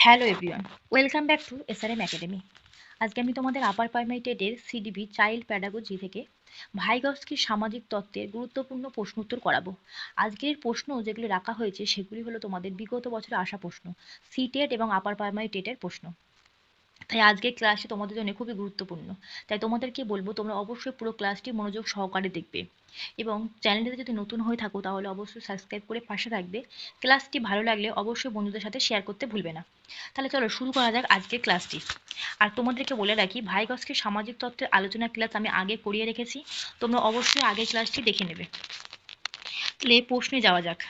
Hello everyone welcome back to SRM academy আজকে আমি তোমাদের আপার প্রাইমারি টেটের সিডিবি চাইল্ড প্যাডাগোজি থেকে ভাইগস্কির সামাজিক তত্ত্বের গুরুত্বপূর্ণ প্রশ্ন উত্তর করাবো। আজকের প্রশ্ন যেগুলি রাখা হয়েছে, সেগুলি হলো তোমাদের বিগত বছরে আসা প্রশ্ন সি টেট এবং আপার প্রাইমারি টেটের প্রশ্ন। তাই আজকের ক্লাসটি তোমাদের জন্য খুবই গুরুত্বপূর্ণ। তাই তোমাদেরকে বলব, তোমরা অবশ্যই পুরো ক্লাসটি মনোযোগ সহকারে দেখবে। এবং চ্যানেলটিতে যদি নতুন হয়ে থাকো, তাহলে অবশ্যই সাবস্ক্রাইব করে পাশে থাকবে। ক্লাসটি ভালো লাগলে অবশ্যই বন্ধুদের সাথে শেয়ার করতে ভুলবে না। তাহলে চলো শুরু করা যাক আজকের ক্লাসটি আর তোমাদেরকে বলে রাখি ভাইগসকে সামাজিক তত্ত্বের আলোচনা ক্লাস আমি আগে করিয়ে রেখেছি। তোমরা অবশ্যই আগের ক্লাসটি দেখে নেবে। তাহলে প্রশ্নে যাওয়া যাক।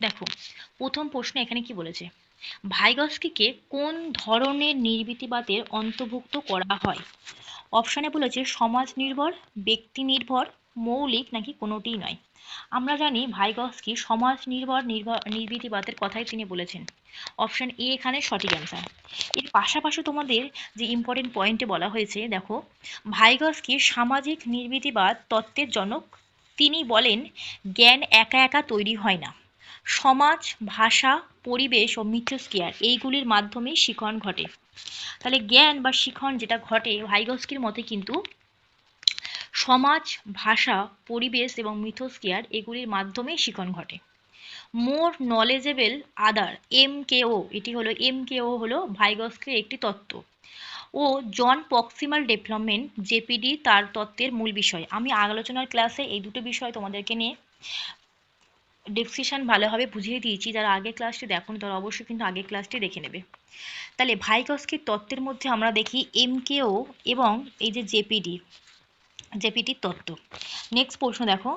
দেখো, প্রথম প্রশ্ন এখানে কি বলেছে? ভাইগস্কিকে কোন ধরনের নির্বৃতিবাদের অন্তর্ভুক্ত করা হয়? অপশানে বলেছে সমাজ নির্ভর, ব্যক্তি নির্ভর, মৌলিক নাকি কোনোটিই নয়। আমরা জানি ভাইগস্কি সমাজ নির্ভর নির্বৃতিবাদের কথাই তিনি বলেছেন। অপশান এ এখানে সঠিক অ্যান্সার এর পাশাপাশি তোমাদের যে ইম্পর্টেন্ট পয়েন্টে বলা হয়েছে, দেখো ভাইগস্কি সামাজিক নির্বৃতিবাদ তত্ত্বের জনক? তিনি বলেন, জ্ঞান একা একা তৈরি হয় না। সমাজ, ভাষা, পরিবেশ ও মিথস্কিয়ার এইগুলির মাধ্যমেই শিখন ঘটে। তাহলে জ্ঞান বা শিখন যেটা ঘটে, ভাইগস্কির মতে কিন্তু সমাজ, ভাষা, পরিবেশ এবং মিথস্কিয়ার এগুলির মাধ্যমেই শিখন ঘটে। মোর নলেজেবল আদার, এম ও, এটি হলো, এম ও হলো ভাইগস্কির একটি তত্ত্ব। ও জন প্রক্সিমাল ডেভেলপমেন্ট, জেপিডি তার তত্ত্বের মূল বিষয়। আমি আলোচনার ক্লাসে এই দুটো বিষয় তোমাদেরকে নিয়ে ডিসক্রিপশান ভালোভাবে বুঝিয়ে দিয়েছি। যারা আগে ক্লাসটি দেখুন তারা অবশ্যই কিন্তু আগের ক্লাসটি দেখে নেবে। তাহলে ভাইকস্কির তত্ত্বের মধ্যে আমরা দেখি এমকেও এবং এই যে জেপিডি জেপিডির তত্ত্ব। নেক্সট প্রশ্ন দেখো।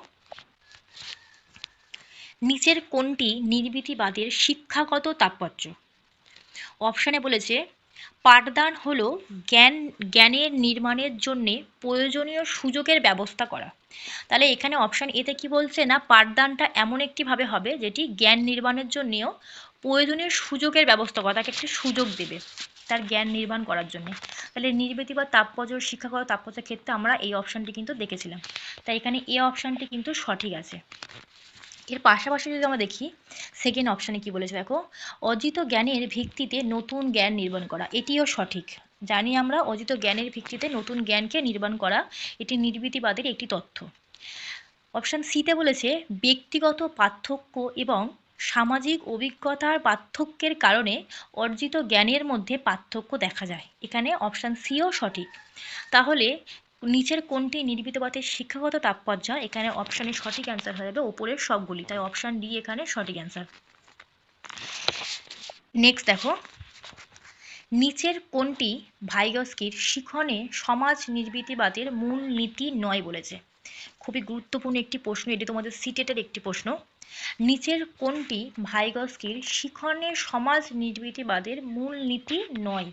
নিচের কোনটি নির্বৃতিবাদের শিক্ষাগত তাৎপর্য? অপশানে বলেছে পাঠদান হলো জ্ঞান, জ্ঞানের নির্মাণের জন্যে প্রয়োজনীয় সুযোগের ব্যবস্থা করা। তাহলে এখানে অপশান এতে কি বলছে না, পাঠদানটা এমন একটিভাবে হবে যেটি জ্ঞান নির্মাণের জন্যেও প্রয়োজনীয় সুযোগের ব্যবস্থা করা, তাকে একটি সুযোগ দেবে তার জ্ঞান নির্মাণ করার জন্য। তাহলে নির্বৃতি বা তাৎপর্য, শিক্ষাগত তাৎপর্যের ক্ষেত্রে আমরা এই অপশানটি কিন্তু দেখেছিলাম। তাই এখানে এ অপশানটি কিন্তু সঠিক আছে। এর পাশাপাশি যদি আমরা দেখি সেকেন্ড অপশানে কি বলেছে দেখো, অজিত জ্ঞানের ভিত্তিতে নতুন জ্ঞান নির্মাণ করা, এটিও সঠিক। জানি আমরা অজিত জ্ঞানের ভিত্তিতে নতুন জ্ঞানকে নির্মাণ করা এটি নির্বৃতিবাদের একটি তথ্য। অপশান সিতে বলেছে, ব্যক্তিগত পার্থক্য এবং সামাজিক অভিজ্ঞতার পার্থক্যের কারণে অর্জিত জ্ঞানের মধ্যে পার্থক্য দেখা যায়। এখানে অপশান সিও সঠিক। তাহলে নিচের কোনটি নির্বিতবাদের শিক্ষাগত তাৎপর্য? এখানে অপশানে সঠিক অ্যান্সার হয়ে যাবে ওপরের সবগুলি। তাই অপশান ডি এখানে সঠিক অ্যান্সার নেক্সট দেখো। নিচের কোনটি ভাইগস্কির শিখনে সমাজ নির্বৃতিবাদের মূল নীতি নয় বলেছে? খুবই গুরুত্বপূর্ণ একটি প্রশ্ন, এটি তোমাদের সিটেটের একটি প্রশ্ন। নিচের কোনটি ভাইগস্কির শিখনে সমাজ নির্বৃতিবাদের মূল নীতি নয়?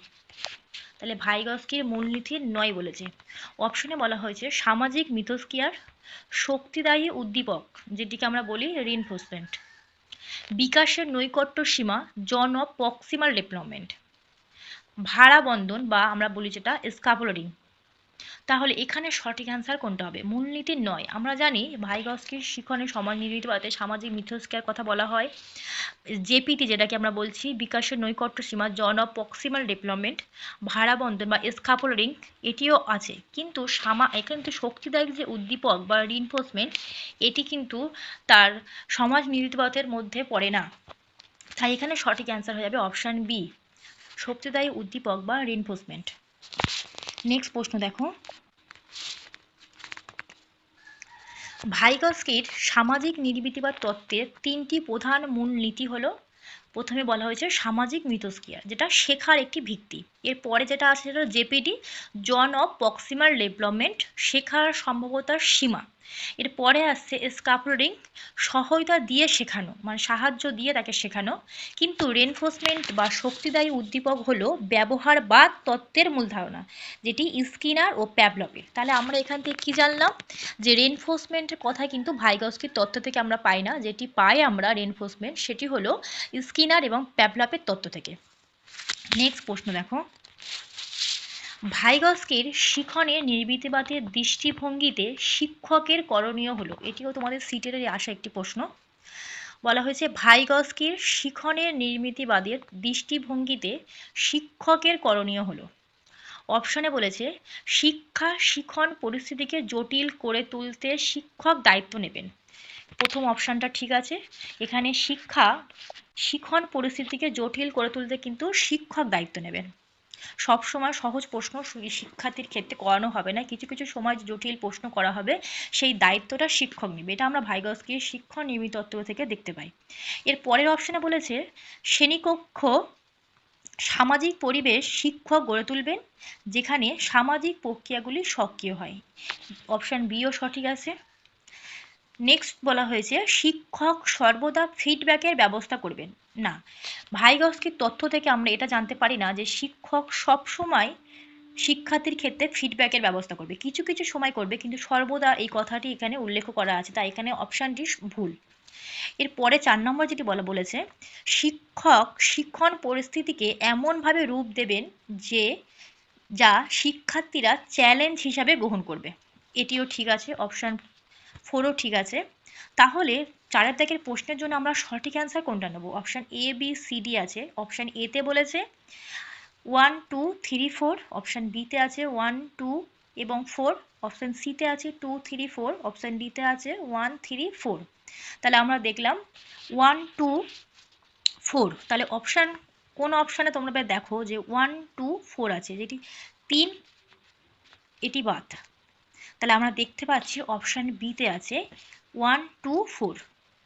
তাহলে ভাইগস্কির মূলনীতি নয় বলেছে। অপশনে বলা হয়েছে, সামাজিক মিথস্ক্রিয়ার শক্তিদায়ী উদ্দীপক, যেটিকে আমরা বলি রিনফোর্সমেন্ট বিকাশের নৈকট্য সীমা, জন অফ প্রক্সিমাল ডেভেলপমেন্ট ভাড়া বন্ধন বা আমরা বলি যেটা স্কাপুলারিং তাহলে এখানে সঠিক অ্যান্সার কোনটা হবে? মূলনীতি নয়। আমরা জানি ভাইগস্কির শিখনে সমাজ নির্মিতবাদে সামাজিক মিথস্কেয়ার কথা বলা হয়। জেপিটি যেটাকে আমরা বলছি, বিকাশের নৈকট্য সীমা, জন অফ প্রক্সিমাল ডেভেলপমেন্ট, ভাড়া বন্ধন বা স্কাপুলারিং এটিও আছে। কিন্তু সামা, এখানে কিন্তু শক্তিদায়ক যে উদ্দীপক বা রিনফোর্সমেন্ট এটি কিন্তু তার সমাজ নির্মিতবাদের মধ্যে পড়ে না। তাই এখানে সঠিক অ্যান্সার হয়ে যাবে অপশান বি শক্তিদায়ী উদ্দীপক বা রিনফোর্সমেন্ট নেক্সট প্রশ্ন দেখো। ভাইগস্কির সামাজিক নির্বৃতিবাদ তত্ত্বের তিনটি প্রধান মূল নীতি হলো, প্রথমে বলা হয়েছে সামাজিক মিথস্ক্রিয়া, যেটা শেখার একটি ভিত্তি। এর পরে যেটা আছে সেটা ZPD zone of proximal development শেখার সম্ভবতার সীমা। এর পরে আসছে স্কাপুলারিং সহায়তা দিয়ে শেখানো মানে সাহায্য দিয়ে তাকে শেখানো। কিন্তু রেনফোর্সমেন্ট বা শক্তিদায়ী উদ্দীপক হলো ব্যবহার বা তত্ত্বের মূল ধারণা যেটি স্কিনার ও প্যাবলপের তাহলে আমরা এখান থেকে কী জানলাম? যে রেনফোর্সমেন্টের কথা কিন্তু ভাইগস্কির তত্ত্ব থেকে আমরা পাই না, যেটি পাই আমরা রেনফোর্সমেন্ট সেটি হলো স্কিনার এবং প্যাবলপের তত্ত্ব থেকে। নেক্সট প্রশ্ন দেখো। ভাইগস্কির শিখনে নির্বৃতিবাদের দৃষ্টিভঙ্গিতে শিক্ষকের করণীয় হলো। এটিও তোমাদের সিটের আসা একটি প্রশ্ন। বলা হয়েছে, ভাইগস্কির শিখনের নির্মিতিবাদের দৃষ্টিভঙ্গিতে শিক্ষকের করণীয় হলো। অপশনে বলেছে, শিক্ষা শিখন পরিস্থিতিকে জটিল করে তুলতে শিক্ষক দায়িত্ব নেবেন। প্রথম অপশানটা ঠিক আছে। এখানে শিক্ষা শিখন পরিস্থিতিকে জটিল করে তুলতে কিন্তু শিক্ষক দায়িত্ব নেবেন। সব সময় সহজ প্রশ্ন শিক্ষার্থীর ক্ষেত্রে করানো হবে না। কিছু কিছু সময় জটিল প্রশ্ন করা হবে। সেই দায়িত্বটা শিক্ষক নেবে। এটা আমরা ভাইগসকে শিক্ষণ নির্মিত তত্ত্ব থেকে দেখতে পাই। এর পরের অপশানে বলেছে, শ্রেণীকক্ষ সামাজিক পরিবেশ শিক্ষক গড়ে তুলবেন, যেখানে সামাজিক প্রক্রিয়াগুলি সক্রিয় হয়। অপশান বিও সঠিক আছে। নেক্সট বলা হয়েছে, শিক্ষক সর্বদা ফিডব্যাকের ব্যবস্থা করবেন। না ভাইগস্কির তথ্য থেকে আমরা এটা জানতে পারি না যে শিক্ষক সব সময় শিক্ষার্থীর ক্ষেত্রে ফিডব্যাকের ব্যবস্থা করবে। কিছু কিছু সময় করবে, কিন্তু সর্বদা এই কথাটি এখানে উল্লেখ করা আছে তাই এখানে অপশানটি ভুল। এর পরে চার নম্বর যেটি বলা বলেছে, শিক্ষক শিক্ষণ পরিস্থিতিকে এমনভাবে রূপ দেবেন যে, যা শিক্ষার্থীরা চ্যালেঞ্জ হিসাবে গ্রহণ করবে। এটিও ঠিক আছে, অপশান ফোরও ঠিক আছে। তাহলে চারের দাগের প্রশ্নের জন্য আমরা সঠিক অ্যান্সার কোনটা নেব? Option A B C D আছে। অপশান এতে বলেছে one two three four option বিতে আছে ওয়ান টু এবং ফোর অপশান সিতে আছে টু থ্রি ফোর অপশান ডিতে আছে ওয়ান থ্রি ফোর তাহলে আমরা দেখলাম ওয়ান টু ফোর তাহলে অপশান কোন অপশানে তোমরা দেখো যে ওয়ান টু ফোর আছে। যেটি তিন, এটি বাদ। তাহলে আমরা দেখতে পাচ্ছি অপশান বিতে আছে ওয়ান টু ফোর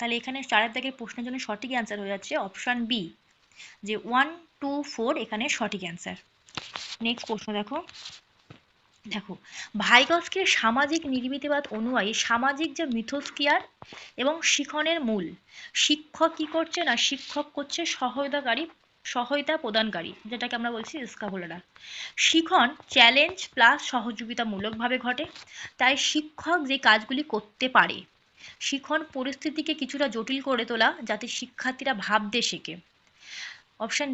তাহলে এখানে চারের দাগের প্রশ্নের জন্য সঠিক অ্যান্সার হয়ে যাচ্ছে অপশান বি যে ওয়ান টু ফোর এখানে সঠিক অ্যান্সার নেক্সট প্রশ্ন দেখো। দেখো ভাইগস্কের সামাজিক নির্মিতিবাদ অনুযায়ী সামাজিক যে মিথস্কিয়ার এবং শিখনের মূল, শিক্ষক কি করছে না শিক্ষক করছে সহায়তাকারী সহায়তা প্রদানকারী, যেটাকে আমরা বলছি স্কাভোলারা শিখন চ্যালেঞ্জ প্লাস সহযোগিতামূলকভাবে ঘটে। তাই শিক্ষক যে কাজগুলি করতে পারে, শিখন পরিস্থিতিকে কিছুটা জটিল করে তোলা যাতে শিক্ষার্থীরা ভাবতে শেখে। অপশান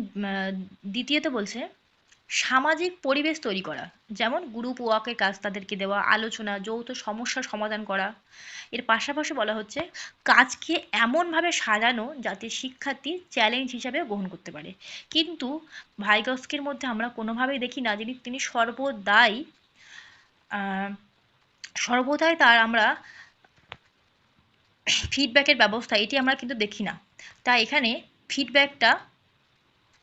দ্বিতীয়তে বলছে সামাজিক পরিবেশ তৈরি করা। যেমন গ্রুপ ওয়ার্কের কাজ তাদেরকে দেওয়া, আলোচনা, যৌথ সমস্যার সমাধান করা। এর পাশাপাশি বলা হচ্ছে, কাজকে এমনভাবে সাজানো যাতে শিক্ষার্থী চ্যালেঞ্জ হিসাবে গ্রহণ করতে পারে। কিন্তু ভাইগস্কের মধ্যে আমরা কোনোভাবেই দেখি না যিনি, তিনি সর্বদাই সর্বদাই তার আমরা ফিডব্যাকের ব্যবস্থা, এটি আমরা কিন্তু দেখি না। তাই এখানে ফিডব্যাকটা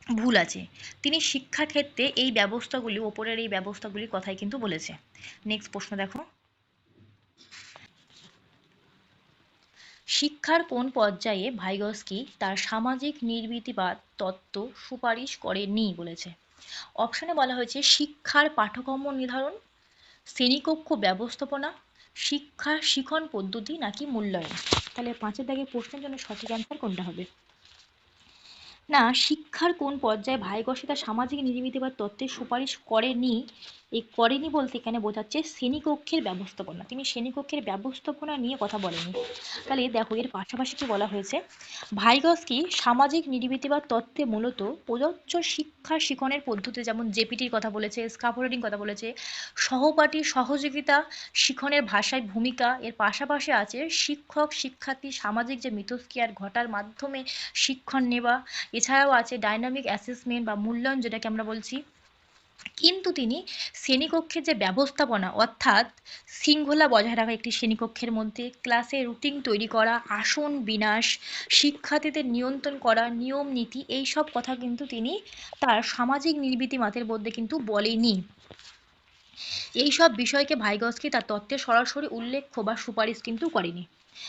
ভুল আছে। তিনি শিক্ষাক্ষেত্রে এই ব্যবস্থাগুলি, ওপরের এই ব্যবস্থাগুলির কথাই কিন্তু বলেছে। নেক্সট প্রশ্ন দেখো। শিক্ষার কোন পর্যায়ে ভাইগস্কি তার সামাজিক নির্মিতিবাদ তত্ত্ব সুপারিশ করেনি বলেছে। অপশনে বলা হয়েছে, শিক্ষার পাঠ্যক্রম নির্ধারণ, শ্রেণীকক্ষ ব্যবস্থাপনা শিক্ষা শিখন পদ্ধতি নাকি মূল্যায়ন। তাহলে পাঁচের দাগে প্রশ্নের জন্য সঠিক অ্যান্সার কোনটা হবে? না শিক্ষার কোন পর্যায়ে ভাইগসে তার সামাজিক বা তত্ত্বের সুপারিশ করেনি এই করেনি বলতে এখানে বোঝাচ্ছে শ্রেণীকক্ষের ব্যবস্থাপনা। তিনি শ্রেণীকক্ষের ব্যবস্থাপনা নিয়ে কথা বলেনি। তাহলে দেখো, এর পাশাপাশি কি বলা হয়েছে? ভাইগস্কি সামাজিক নির্মিতিবাদ তত্ত্বে মূলত প্রযোজ্য শিক্ষা শিখনের পদ্ধতি যেমন জেপিটির কথা বলেছে, স্কাফোল্ডিং কথা বলেছে, সহপাঠী সহযোগিতা শিখনের ভাষায় ভূমিকা, এর পাশাপাশি আছে শিক্ষক, শিক্ষার্থী সামাজিক যে মিথস্ক্রিয়ার ঘটার মাধ্যমে শিক্ষণ নেওয়া। এছাড়াও আছে ডাইনামিক অ্যাসেসমেন্ট বা মূল্যায়ন যেটাকে আমরা বলছি। কিন্তু তিনি শ্রেণীকক্ষের যে ব্যবস্থাপনা, অর্থাৎ শৃঙ্খলা বজায় রাখা একটি শ্রেণীকক্ষের মধ্যে ক্লাসে রুটিন তৈরি করা, আসন বিনাশ, শিক্ষার্থীদের নিয়ন্ত্রণ করা, নিয়ম নীতি, এই সব কথা কিন্তু তিনি তার সামাজিক নির্বৃতি মাতের মধ্যে কিন্তু বলেনি এই সব বিষয়কে ভাইগস্কি তার তত্ত্বে সরাসরি উল্লেখ বা সুপারিশ কিন্তু করেনি।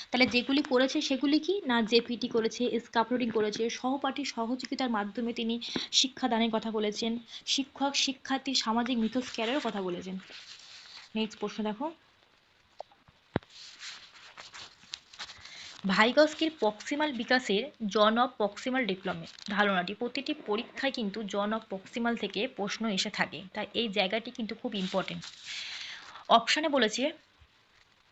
তাহলে যেগুলি করেছে সেগুলি কি? না জেপিটি করেছে স্কাফোল্ডিং করেছে, সহপাঠী সহযোগিতার মাধ্যমে তিনি শিক্ষাদানের কথা বলেছেন, শিক্ষক, শিক্ষার্থী, সামাজিক মিথস্ক্যারেরও কথা বলেছেন। নেক্সট প্রশ্ন দেখো। ভাইগস্কির প্রক্সিমাল বিকাশের জন অফ প্রক্সিমাল ডেভেলপমেন্ট ধারণাটি, প্রতিটি পরীক্ষায় কিন্তু জন অফ প্রক্সিমাল থেকে প্রশ্ন এসে থাকে। তাই এই জায়গাটি কিন্তু খুব ইম্পর্টেন্ট অপশানে বলেছে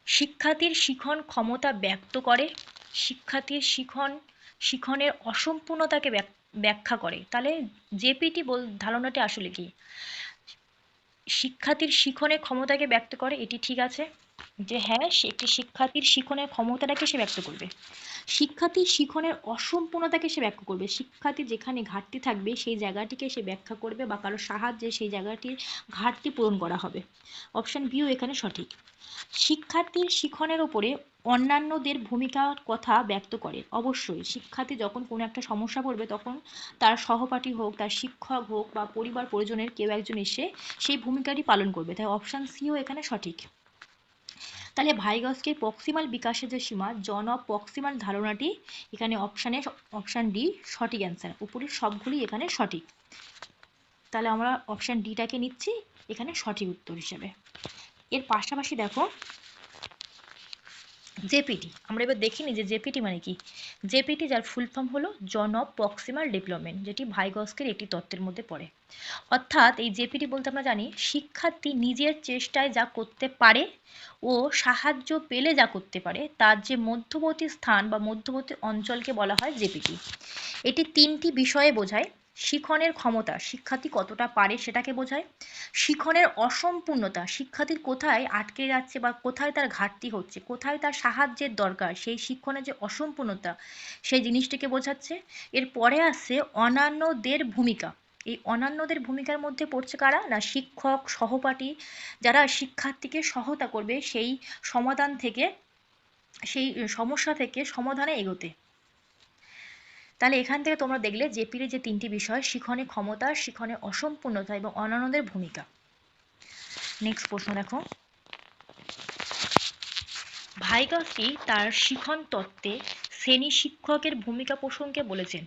শিক্ষার্থীর শিখন ক্ষমতা ব্যক্ত করে, শিক্ষার্থীর শিখন, শিখনের অসম্পূর্ণতাকে ব্যাখ্যা করে। তাহলে জেপিটি বল, ধারণাটি আসলে কি? শিক্ষার্থীর শিখনের ক্ষমতাকে ব্যক্ত করে, এটি ঠিক আছে? যে হ্যাঁ সে একটি শিক্ষার্থীর শিখনের ক্ষমতাটাকে সে ব্যক্ত করবে। শিক্ষার্থীর শিখনের অসম্পূর্ণতাকে সে ব্যাখ্যা করবে। শিক্ষার্থী যেখানে ঘাটতি থাকবে, সেই জায়গাটিকে সে ব্যাখ্যা করবে বা কারোর সাহায্যে সেই জায়গাটির ঘাটতি পূরণ করা হবে। অপশন বিও এখানে সঠিক। শিক্ষার্থীর শিখনের ওপরে অন্যান্যদের ভূমিকার কথা ব্যক্ত করে। অবশ্যই, শিক্ষার্থী যখন কোনো একটা সমস্যা পড়বে, তখন তার সহপাঠী হোক, তার শিক্ষক হোক বা পরিবার পরিজনের কেউ একজন এসে সেই ভূমিকাটি পালন করবে। তাই অপশান সিও এখানে সঠিক। তাহলে ভাইগসকে প্রক্সিমাল বিকাশের যে সীমা, জন অফ প্রক্সিমাল ধারণাটি এখানে অপশানে অপশান ডি সঠিক অ্যান্সার উপরের সবগুলি এখানে সঠিক। তাহলে আমরা অপশান ডিটাকে নিচ্ছি, এখানে সঠিক উত্তর হিসেবে। এর পাশাপাশি দেখো জেপিটি, আমরা এবার দেখিনি যে জেপিটি মানে কি। জেপিটি যার ফুল ফর্ম হলো জন অফ প্রক্সিমাল ডেভেলপমেন্ট, যেটি ভাইগস্কের একটি তত্ত্বের মধ্যে পড়ে। অর্থাৎ এই জেপিটি বলতে আমরা জানি, শিক্ষার্থী নিজের চেষ্টায় যা করতে পারে ও সাহায্য পেলে যা করতে পারে, তার যে মধ্যবর্তী স্থান বা মধ্যবর্তী অঞ্চলকে বলা হয় জেপিটি। এটি তিনটি বিষয়ে বোঝায়। শিখনের ক্ষমতা শিক্ষার্থী কতটা পারে সেটাকে বোঝায়। শিখনের অসম্পূর্ণতা শিক্ষার্থীর কোথায় আটকে যাচ্ছে বা কোথায় তার ঘাটতি হচ্ছে, কোথায় তার সাহায্যের দরকার, সেই শিক্ষণের যে অসম্পূর্ণতা সেই জিনিসটিকে বোঝাচ্ছে। এর পরে আসছে অন্যান্যদের ভূমিকা। এই অন্যান্যদের ভূমিকার মধ্যে পড়ছে কারা? না শিক্ষক, সহপাঠী যারা শিক্ষার্থীকে সহায়তা করবে সেই সমাধান থেকে, সেই সমস্যা থেকে সমাধানে এগোতে। তাহলে এখান থেকে তোমরা দেখলে জেপির যে তিনটি বিষয়, শিখনে ক্ষমতা, শিখনে অসম্পূর্ণতা এবং অনানন্দের ভূমিকা। নেক্সট প্রশ্ন দেখো। ভাইগাসি তার শিখন তত্ত্বে শ্রেণি শিক্ষকের ভূমিকা প্রসঙ্গে বলেছেন?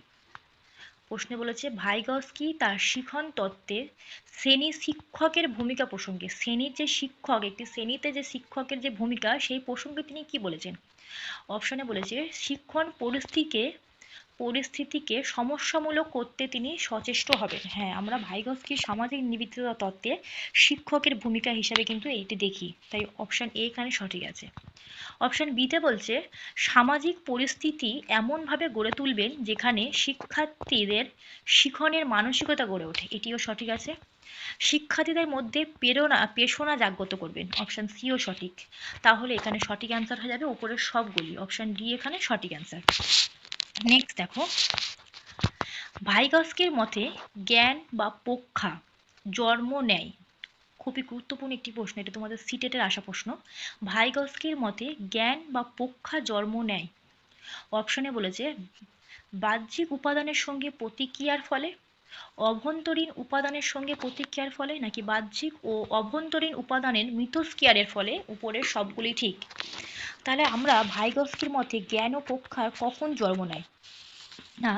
প্রশ্নে বলেছে ভাইগস্কি তার শিখন তত্ত্বে শ্রেণি শিক্ষকের ভূমিকা প্রসঙ্গে? শ্রেণির যে শিক্ষক, একটি শ্রেণীতে যে শিক্ষকের যে ভূমিকা, সেই প্রসঙ্গে তিনি কি বলেছেন? অপশনে বলেছে শিক্ষণ পরিস্থিতিকে পরিস্থিতিকে সমস্যামূলক করতে তিনি সচেষ্ট হবেন। হ্যাঁ আমরা ভাইগস্কির সামাজিক নিবিড়তা তত্ত্বে শিক্ষকের ভূমিকা হিসাবে কিন্তু এইটি দেখি। তাই অপশান এ এখানে সঠিক আছে। অপশান বিতে বলছে, সামাজিক পরিস্থিতি এমনভাবে গড়ে তুলবেন যেখানে শিক্ষার্থীদের শিখনের মানসিকতা গড়ে ওঠে। এটিও সঠিক আছে। শিক্ষার্থীদের মধ্যে প্রেরণা, পেশনা জাগ্রত করবেন। অপশান সিও সঠিক। তাহলে এখানে সঠিক অ্যান্সার হয়ে যাবে উপরের সবগুলি। অপশান ডি এখানে সঠিক অ্যান্সার নেক্সট দেখো। ভাইগস্কের মতে জ্ঞান বা পক্ষা জন্ম নেয়। খুবই গুরুত্বপূর্ণ একটি প্রশ্ন, এটা তোমাদের সিটেটের আসা প্রশ্ন। ভাইগস্কির মতে জ্ঞান বা পক্ষা জন্ম নেয়। অপশনে বলেছে, বাহ্যিক উপাদানের সঙ্গে প্রতিক্রিয়ার ফলে, অভ্যন্তরীণ উপাদানের সঙ্গে প্রতিক্রিয়ার ফলে নাকি বাহ্যিক ও অভ্যন্তরীণ উপাদানের মিথস্ক্রিয়ারের ফলে, উপরের সবগুলি ঠিক। তাহলে আমরা ভাইগস্কির মতে জ্ঞান ও পক্ষার কখন জন্ম নেয়? না,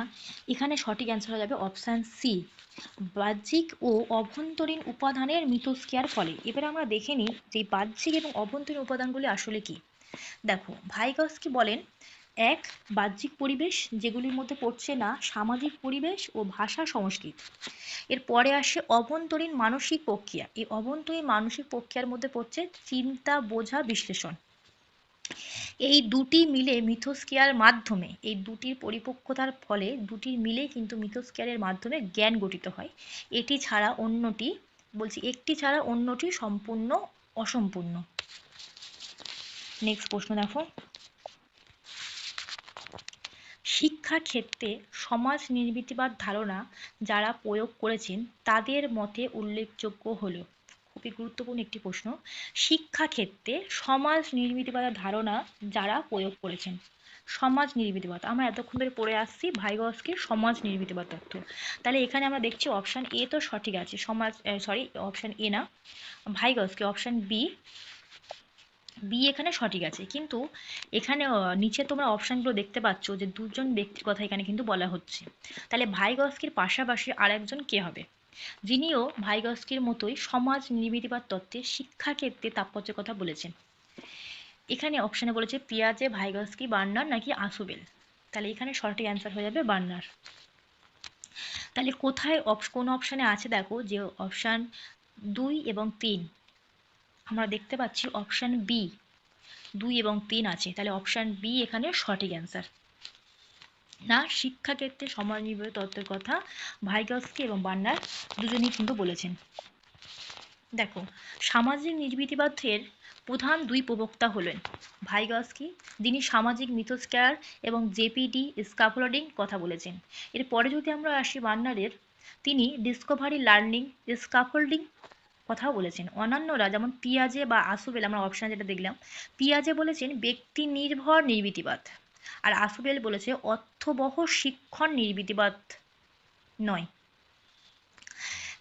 এখানে সঠিক অ্যান্সার হয়ে যাবে অপশান সি বাহ্যিক ও অভ্যন্তরীণ উপাদানের মিথস্ক্রিয়ার ফলে। এবার আমরা দেখে নিই যে বাহ্যিক এবং অভ্যন্তরীণ উপাদানগুলি আসলে কি। দেখো ভাইগস্কি বলেন, এক, বাহ্যিক পরিবেশ যেগুলির মধ্যে পড়ছে না, সামাজিক পরিবেশ ও ভাষা সংস্কৃত। এর পরে আসে অভ্যন্তরীণ মানসিক প্রক্রিয়া। এই অভ্যন্তরীণ মানসিক প্রক্রিয়ার মধ্যে পড়ছে চিন্তা বোঝা বিশ্লেষণ। এই দুটি মিলে মিথস্ক্রিয়ার মাধ্যমে, এই দুটির পরিপক্কতার ফলে দুটি মিলে কিন্তু মিথস্ক্রিয়ারের মাধ্যমে জ্ঞান গঠিত হয়। এটি ছাড়া অন্যটি, বলছি একটি ছাড়া অন্যটি সম্পূর্ণ অসম্পূর্ণ। নেক্সট প্রশ্ন দেখো। শিক্ষা ক্ষেত্রে সমাজ নির্মিতিবাদ ধারণা যারা প্রয়োগ করেছেন, তাদের মতে উল্লেখযোগ্য হলো খুবই গুরুত্বপূর্ণ একটি প্রশ্ন শিক্ষা ক্ষেত্রে সমাজ নির্মিতিবাদের ধারণা যারা প্রয়োগ করেছেন। সমাজ নির্মিতিবাদ, আমরা এতক্ষণ ধরে পড়ে আসছি ভাইগস্কির সমাজ নির্মিতিবাদ তত্ত্ব তাহলে এখানে আমরা দেখছি অপশান এ তো সঠিক আছে, সমাজ সরি অপশান এ না। ভাইগস্কি অপশান বি বি এখানে সঠিক আছে। কিন্তু এখানে নিচে তোমরা অপশানগুলো দেখতে পাচ্ছ যে দুজন ব্যক্তির কথা এখানে কিন্তু বলা হচ্ছে। তাহলে ভাইগস্কির পাশাপাশি আরেকজন কে হবে? যিনিও ভাইগস্কির মতোই সমাজ নির্মিতিবাদ তত্ত্বে শিক্ষাক্ষেত্রে তাৎপর্যের কথা বলেছেন। এখানে অপশানে বলেছে, পিয়াজে, ভাইগস্কি বার্নার নাকি আসুবেল তাহলে এখানে সঠিক অ্যান্সার হয়ে যাবে বার্নার তাহলে কোথায় কোন অপশানে আছে দেখো যে অপশান দুই এবং তিন? আমরা দেখতে পাচ্ছি অপশান বি দুই এবং তিন আছে। তাহলে অপশান বি এখানে সঠিক অ্যান্সার না শিক্ষাক্ষেত্রে সমাজ তত্ত্বের কথা ভাইগস্কি এবং বান্নার দুজনেই কিন্তু বলেছেন। দেখো, সামাজিক নির্বিতিবাদের প্রধান দুই প্রবক্তা হলেন ভাইগস্কি যিনি সামাজিক মিথস্কেয়ার এবং জেপিডি স্কাফোল্ডিং কথা বলেছেন। এরপরে যদি আমরা আসি বার্নারের তিনি ডিসকভারি লার্নিং স্কাফোল্ডিং কথাও বলেছেন। অন্যান্যরা যেমন পিয়াজে বা আসুবেল আমরা অপশান যেটা দেখলাম, পিয়াজে বলেছেন ব্যক্তি নির্ভর নির্বিতিবাদ আর আসুবেল বলেছে, অর্থবহ শিক্ষণ নির্বিতিবাদ নয়।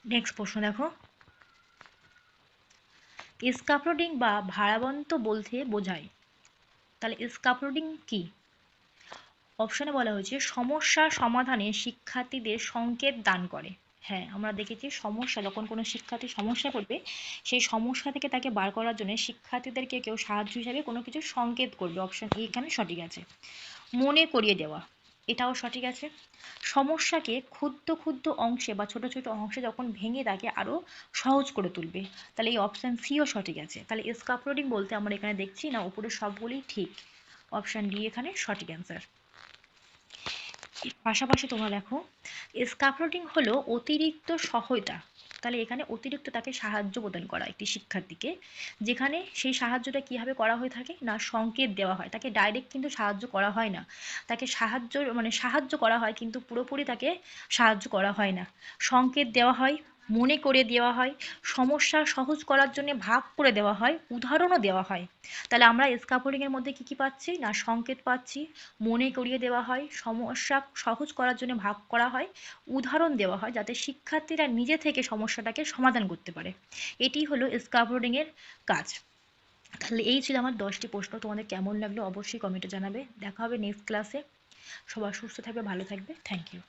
নেক্সট প্রশ্ন দেখো। স্কাফোল্ডিং বা ভাড়াবন্ত বলতে বোঝায়। তাহলে স্কাফোল্ডিং কি? অপশানে বলা হয়েছে, সমস্যা সমাধানে শিক্ষার্থীদের সংকেত দান করে। হ্যাঁ আমরা দেখেছি সমস্যা, যখন কোনো শিক্ষার্থী সমস্যা পড়বে, সেই সমস্যা থেকে তাকে বার করার জন্য শিক্ষার্থীদেরকে কেউ সাহায্য হিসাবে কোনো কিছু সংকেত করবে। অপশন এখানে সঠিক আছে। মনে করিয়ে দেওয়া, এটাও সঠিক আছে। সমস্যাকে ক্ষুদ্র ক্ষুদ্র অংশে বা ছোট ছোট অংশে যখন ভেঙে তাকে আরও সহজ করে তুলবে, তাহলে এই অপশান সিও সঠিক আছে। তাহলে স্কাফোল্ডিং বলতে আমরা এখানে দেখছি না উপরে সবগুলোই ঠিক। অপশান ডি এখানে সঠিক অ্যান্সার পাশাপাশি তোমরা দেখো স্কাফোল্ডিং হলো অতিরিক্ত সহায়তা। তাহলে এখানে অতিরিক্ত তাকে সাহায্য প্রদান করা একটি শিক্ষার্থীকে যেখানে সেই সাহায্যটা কীভাবে করা হয়ে থাকে না সংকেত দেওয়া হয়। তাকে ডাইরেক্ট কিন্তু সাহায্য করা হয় না। তাকে সাহায্য মানে সাহায্য করা হয় কিন্তু পুরোপুরি তাকে সাহায্য করা হয় না। সংকেত দেওয়া হয় মনে করে দেওয়া হয়, সমস্যা সহজ করার জন্য ভাগ করে দেওয়া হয়, উদাহরণও দেওয়া হয়। তাহলে আমরা স্কাফোল্ডিংয়ের মধ্যে কী কী পাচ্ছি? না, সংকেত পাচ্ছি। মনে করিয়ে দেওয়া হয়, সমস্যা সহজ করার জন্য ভাগ করা হয়, উদাহরণ দেওয়া হয় যাতে শিক্ষার্থীরা নিজে থেকে সমস্যাটাকে সমাধান করতে পারে। এটি হলো স্কাফোল্ডিংয়ের কাজ। তাহলে এই ছিল আমার দশটি প্রশ্ন। তোমাদের কেমন লাগল অবশ্যই কমেন্টে জানাবে। দেখা হবে নেক্সট ক্লাসে সবাই সুস্থ থাকবে, ভালো থাকবে। Thank you